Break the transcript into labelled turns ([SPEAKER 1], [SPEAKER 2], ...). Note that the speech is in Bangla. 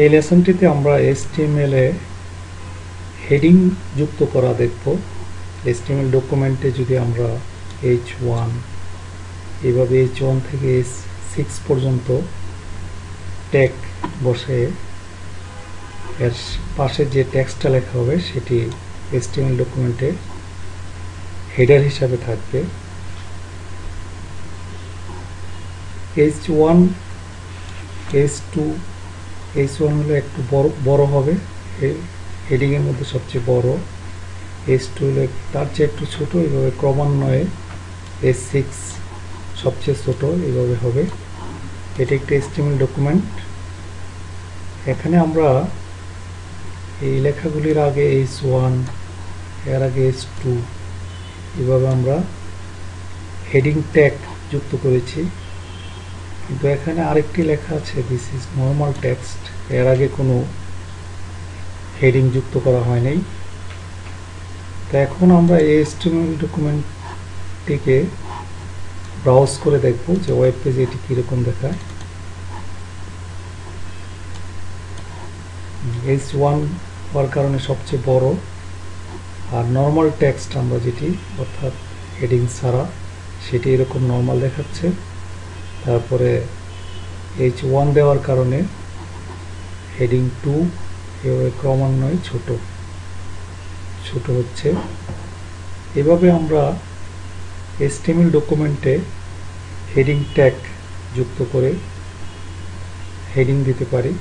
[SPEAKER 1] এই লেসনটিতে আমরা এসটিএমএল এ হেডিং যুক্ত করা দেখব। এসটিএমএল ডকুমেন্টে যদি আমরা এইচ ওয়ান, এভাবে এইচ ওয়ান থেকে এইচ সিক্স পর্যন্ত ট্যাগ বসে, এর পাশে যে ট্যাক্সটা লেখা হবে সেটি এসটিএমএল ডকুমেন্টে হেডার হিসাবে থাকবে। H one, H two H one হলো একটু বড় বড় হবে। হেডিংয়ের মধ্যে সবচেয়ে বড়। এস টু হলো তার চেয়ে একটু ছোটো এইভাবে ক্রমান্বয়ে এস সিক্স সবচেয়ে ছোটো এইভাবে হবে। এটি একটি এস্টিমেল ডকুমেন্ট এখানে আমরা এই লেখাগুলির আগে এইচ ওয়ানের আগে এইচ টু এভাবে আমরা হেডিং ট্যাগ যুক্ত করেছি। কিন্তু এখানে আরেকটি লেখা আছে দিস ইজ নর্মাল টেক্সট এর আগে কোনো হেডিং যুক্ত করা হয় নাই। তো এখন আমরা এই এস্টিমেল ডকুমেন্টটিকে ব্রাউজ করে দেখব যে ওয়েব পেজে এটি কীরকম দেখায়। এইচ ওয়ান হওয়ার কারণে সবচেয়ে বড় আর নর্মাল টেক্সট আমরা যেটি, অর্থাৎ হেডিং ছাড়া, সেটি এরকম নর্মাল দেখাচ্ছে। তারপরে এইচ ওয়ান দেওয়ার কারণে হেডিং টু এভাবে ক্রমান্বয়ে ছোট। ছোট হচ্ছে। এভাবে আমরা এস্টিমিল ডকুমেন্টে হেডিং ট্যাগ যুক্ত করে হেডিং দিতে পারি।